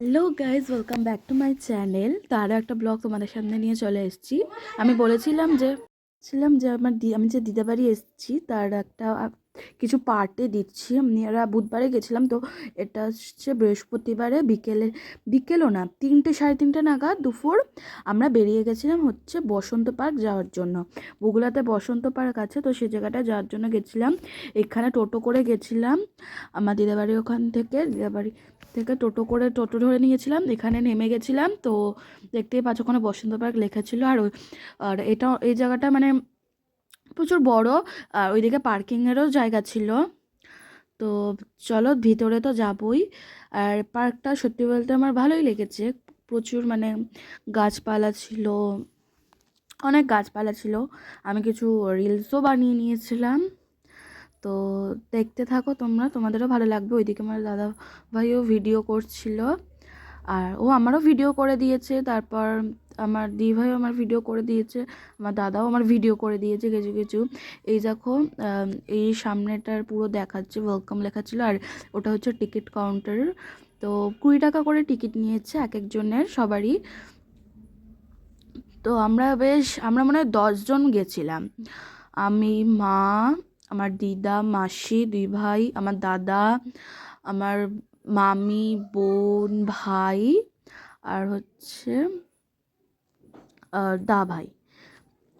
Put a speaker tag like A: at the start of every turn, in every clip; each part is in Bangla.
A: Hello guys welcome back to my channel তো আরও একটা ব্লগ তোমাদের সামনে নিয়ে চলে এসেছি। আমি বলেছিলাম যে ছিলাম যে আমার দি আমি যে দিদাবাড়ি এসেছি, তার একটা কিছু পার্টে দিচ্ছি। আমি এরা বুধবারে গেছিলাম তো এটা হচ্ছে বৃহস্পতিবারে বিকেলে, বিকেলও না, তিনটে, সাড়ে তিনটে নাগাদ দুপুর আমরা বেরিয়ে গেছিলাম হচ্ছে বসন্ত পার্ক যাওয়ার জন্য। বগুলাতে বসন্ত পার্ক আছে তো সেই জায়গাটা যাওয়ার জন্য গেছিলাম। এখানে টোটো করে গেছিলাম। আমার দিদাবাড়ি ওখান থেকে, দিদাবাড়ি থেকে টোটো করে টোটো ধরে নিয়েছিলাম। এখানে নেমে গেছিলাম তো দেখতেই পাচ্ছ ওখানে বসন্ত পার্ক লেখা ছিল। আর আর এটা, এই জায়গাটা মানে প্রচুর বড়, আর ওইদিকে পার্কিংয়েরও জায়গা ছিল। তো চলো ভিতরে তো যাবই। আর পার্কটা সত্যি বলতে আমার ভালোই লেগেছে। প্রচুর মানে গাছপালা ছিল, অনেক গাছপালা ছিল। আমি কিছু রিলসও বানিয়ে নিয়েছিলাম। তো দেখতে থাকো তোমরা, তোমাদেরও ভালো লাগবে। ওইদিকে আমার দাদা ভাইও ভিডিও করছিল। আর ও আমারও ভিডিও করে দিয়েছে। তারপর আমার দি ভাইও আমার ভিডিও করে দিয়েছে, আমার দাদাও আমার ভিডিও করে দিয়েছে কিছু কিছু। এই দেখো এই সামনেটার পুরো দেখাচ্ছে ওয়েলকাম লেখা ছিল আর ওটা হচ্ছে টিকিট কাউন্টার তো কুড়ি টাকা করে টিকিট নিয়েছে এক একজনের, সবারই। তো আমরা বেশ, আমরা মনে হয় দশজন গেছিলাম। আমি, মা, আমার দিদা, মাসি দুই ভাই আমার দাদা, আমার মামি, বোন, ভাই, আর হচ্ছে দা ভাই।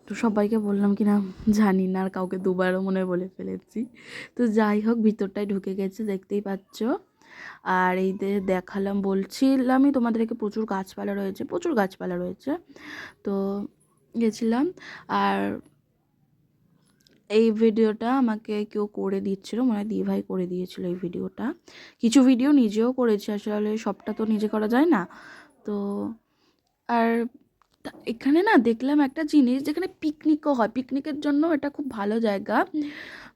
A: তো সবাইকে বললাম কি না, জানি না, আর কাউকে দুবারও মনে বলে ফেলেছি। তো যাই হোক, ভিতরটায় ঢুকে গেছে, দেখতেই পাচ্ছ। আর এই দেখালাম, বলছিলামই তোমাদেরকে প্রচুর গাছপালা রয়েছে, প্রচুর গাছপালা রয়েছে। তো গেছিলাম, আর এই ভিডিওটা আমাকে কেউ করে দিচ্ছিল, মনে হয় দিভাই করে দিয়েছিল এই ভিডিওটা। কিছু ভিডিও নিজেও করেছি, আসলে সবটা তো নিজে করা যায় না। তো আর এখানে না দেখলাম একটা জিনিস যেখানে পিকনিকও হয়। পিকনিকের জন্য এটা খুব ভালো জায়গা।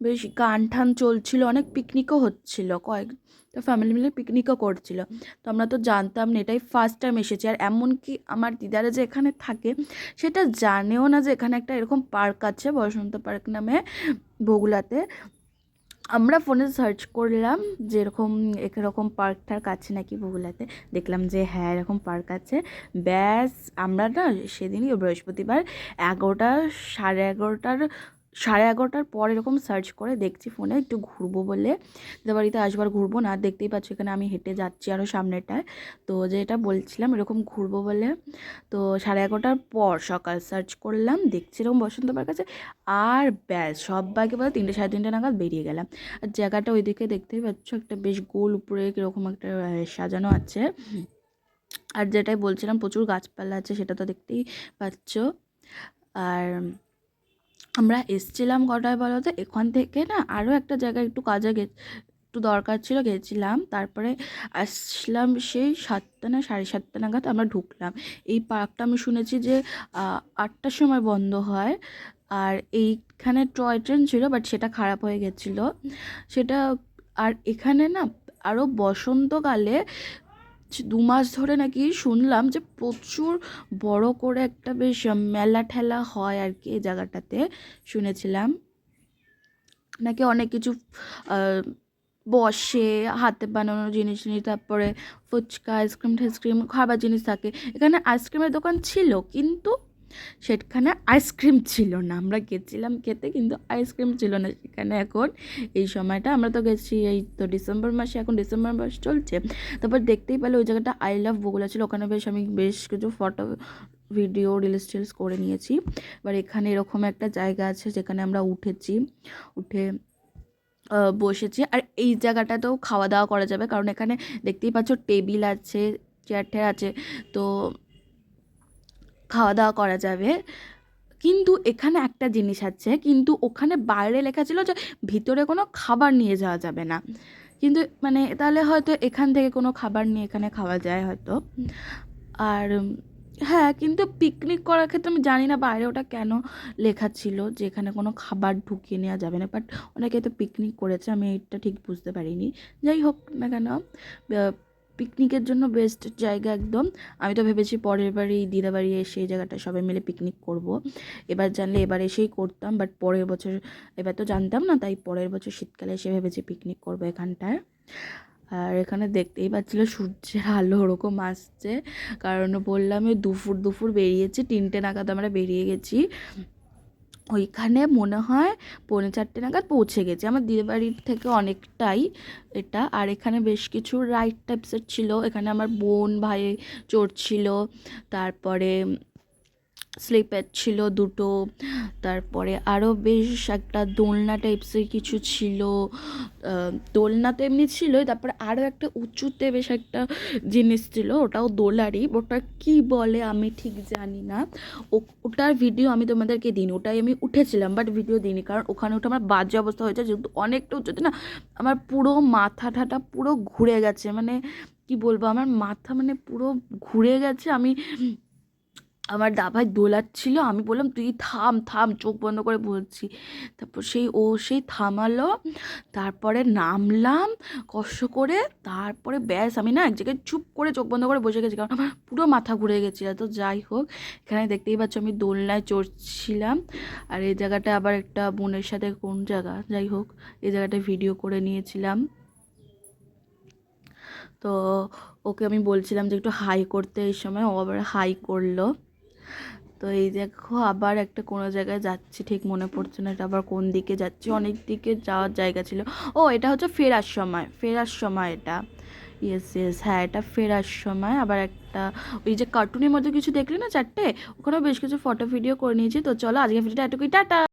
A: বেশ গান ঠান চলছিল অনেক পিকনিকও হচ্ছিল। কয়েক তো ফ্যামিলি মিলে পিকনিকও করছিল। তো আমরা তো জানতাম না এটাই ফার্স্ট টাইম এসেছি। আর এমনকি আমার দিদারা যে এখানে থাকে সেটা জানেও না যে এখানে একটা এরকম পার্ক আছে বসন্ত পার্ক নামে বগুলাতে। আমরা ফোনে সার্চ করলাম যে এরকম এরকম পার্কটার আছে নাকি বগুলাতে দেখলাম যে হ্যাঁ এরকম পার্ক আছে। ব্যাস, আমরা না সেদিনই বৃহস্পতিবার এগারোটা, সাড়ে এগারোটার সাড়ে এগারোটার পর এরকম সার্চ করে দেখছি ফোনে একটু ঘুরবো বলে। বাড়িতে আসবার ঘুরবো না, দেখতেই পাচ্ছ এখানে আমি হেঁটে যাচ্ছি আরও সামনেটায়। তো যেটা বলছিলাম এরকম ঘুরবো বলে। তো সাড়ে এগারোটার পর সকাল সার্চ করলাম, দেখছি এরকম বসন্ত পার্ক আছে। আর ব্যাস সবাইকে বলে তিনটে সাড়ে তিনটে নাগাদ বেরিয়ে গেলাম। আর জায়গাটা ওইদিকে দেখতেই পাচ্ছ একটা বেশ গোল উপরে কীরকম একটা সাজানো আছে। আর যেটাই বলছিলাম প্রচুর গাছপালা আছে, সেটা তো দেখতেই পাচ্ছ। আর আমরা এসছিলাম কটায় বলো তো? এখান থেকে না আরও একটা জায়গায় একটু কাজে গে, একটু দরকার ছিল, গেছিলাম। তারপরে আসলাম সেই সাতটা না, সাড়ে সাতটা নাগাদ আমরা ঢুকলাম। এই পার্কটা আমি শুনেছি যে আটটার সময় বন্ধ হয়। আর এইখানে টয় ট্রেন ছিল, বাট সেটা খারাপ হয়ে গেছিল। সেটা, আর এখানে না আরও বসন্তকালে দু মাস ধরে নাকি শুনলাম যে প্রচুর বড় করে একটা বেশ মেলা ঠেলা হয় আর কি এই জায়গাটাতে, শুনেছিলাম। নাকি অনেক কিছু বসে, হাতে বানানো জিনিস নিয়ে, তারপরে ফুচকা, আইসক্রিম ঠাইসক্রিম খাবার জিনিস থাকে। এখানে আইসক্রিমের দোকান ছিল, কিন্তু সেখানে আইসক্রিম ছিল না। আমরা গেছিলাম খেতে কিন্তু আইসক্রিম ছিল না সেখানে এখন। এই সময়টা আমরা তো গেছি, এই তো ডিসেম্বর মাসে, এখন ডিসেম্বর মাস চলছে। তারপর দেখতেই পেলে ওই জায়গাটা আই লাভ বগুলা ছিল। ওখানে বেশ আমি বেশ কিছু ফটো ভিডিও রিলস টিলস করে নিয়েছি। এবার এখানে এরকম একটা জায়গা আছে যেখানে আমরা উঠেছি, উঠে বসেছি। আর এই জায়গাটাতেও খাওয়া দাওয়া করা যাবে কারণ এখানে দেখতেই পাচ্ছ টেবিল আছে চেয়ার আছে। তো খাওয়া দাওয়া করা যাবে। কিন্তু এখানে একটা জিনিস আছে, কিন্তু ওখানে বাইরে লেখা ছিল যে ভিতরে কোনো খাবার নিয়ে যাওয়া যাবে না। কিন্তু মানে তাহলে হয়তো এখান থেকে কোনো খাবার নিয়ে এখানে খাওয়া যায় হয়তো। আর হ্যাঁ কিন্তু পিকনিক করার ক্ষেত্রে আমি জানি না বাইরে ওটা কেন লেখা ছিল যে এখানে কোনো খাবার ঢুকিয়ে নেওয়া যাবে না। বাট অনেকে তো পিকনিক করেছে, আমি এটা ঠিক বুঝতে পারিনি। যাই হোক না কেন পিকনিকের জন্য বেস্ট জায়গা একদম। আমি তো ভেবেছি পরের বাড়ি দিদা বাড়ি এসে এই জায়গাটা সবাই মিলে পিকনিক করব। এবার জানলে এবার এসেই করতাম বাট পরের বছর, এবার তো জানতাম না, তাই পরের বছর শীতকালে এসে ভেবেছি পিকনিক করব এখানটায়। আর এখানে দেখতেই পাচ্ছিল সূর্যের আলো ওরকম আসছে, কারণ বললাম দুপুর দুপুর বেরিয়েছি, তিনটে নাগাদ আমরা বেরিয়ে গেছি। ওইখানে মনে হয় পৌনে চারটে নাগাদ পৌঁছে গেছি। আমার দিদি বাড়ির থেকে অনেকটাই এটা। আর এখানে বেশ কিছু রাইড টাইপসের ছিল। এখানে আমার বোন, ভাই চড়ছিল তারপরে স্লিপার ছিল দুটো, তারপরে আরও বেশ একটা দোলনা টাইপসের কিছু ছিল। দোলনা তো এমনি ছিলই, তারপরে আরও একটা উঁচুতে বেশ একটা জিনিস ছিল, ওটাও দোলারই ওটা কি বলে আমি ঠিক জানি না। ওটার ভিডিও আমি তোমাদেরকে দিইনি, ওটাই আমি উঠেছিলাম বাট ভিডিও দিইনি, কারণ ওখানে ওঠে আমার বাজে অবস্থা হয়েছে, যেহেতু অনেকটা উঁচুতে না, আমার পুরো মাথা ঠাটা পুরো ঘুরে গেছে মানে কি বলব, আমার মাথা মানে পুরো ঘুরে গেছে, আমি আমার দাভাই দোলাচ্ছিল, আমি বললাম, তুই থাম থাম, চোখ বন্ধ করে বলছি। তারপর সেই ও সেই থামালো, তারপরে নামলাম, কষ্ট করে, তারপরে ব্যাস আমি না এক জায়গায় চুপ করে চোখ বন্ধ করে বসে গেছি, কারণ আমার পুরো মাথা ঘুরে গেছিল। তো যাই হোক, এখানে দেখতেই পাচ্ছ আমি দোলনায় চড়ছিলাম। আর এই জায়গাটা আবার একটা বোনের সাথে, কোন জায়গা? যাই হোক, এই জায়গাটায় ভিডিও করে নিয়েছিলাম। তো ওকে আমি বলছিলাম যে একটু হাই করতে, এই সময় ও আবার হাই করল। তো এই দেখো আবার একটা কোনো জায়গায় যাচ্ছি, ঠিক মনে পড়ছে না এটা আবার কোন দিকে যাচ্ছি, অনেক দিকে যাওয়ার জায়গা ছিল। ও, এটা হচ্ছে ফেরার সময় ফেরার সময় এটা। ইয়েস ইয়েস হ্যাঁ এটা ফেরার সময়। আবার একটা, ওই যে কার্টুনের মধ্যে কিছু দেখলি না চারটে? ওখানেও বেশ কিছু ফটো ভিডিও করে নিয়েছি। তো চলো আজকে ভিডিওটা এটুকুই, টাটা!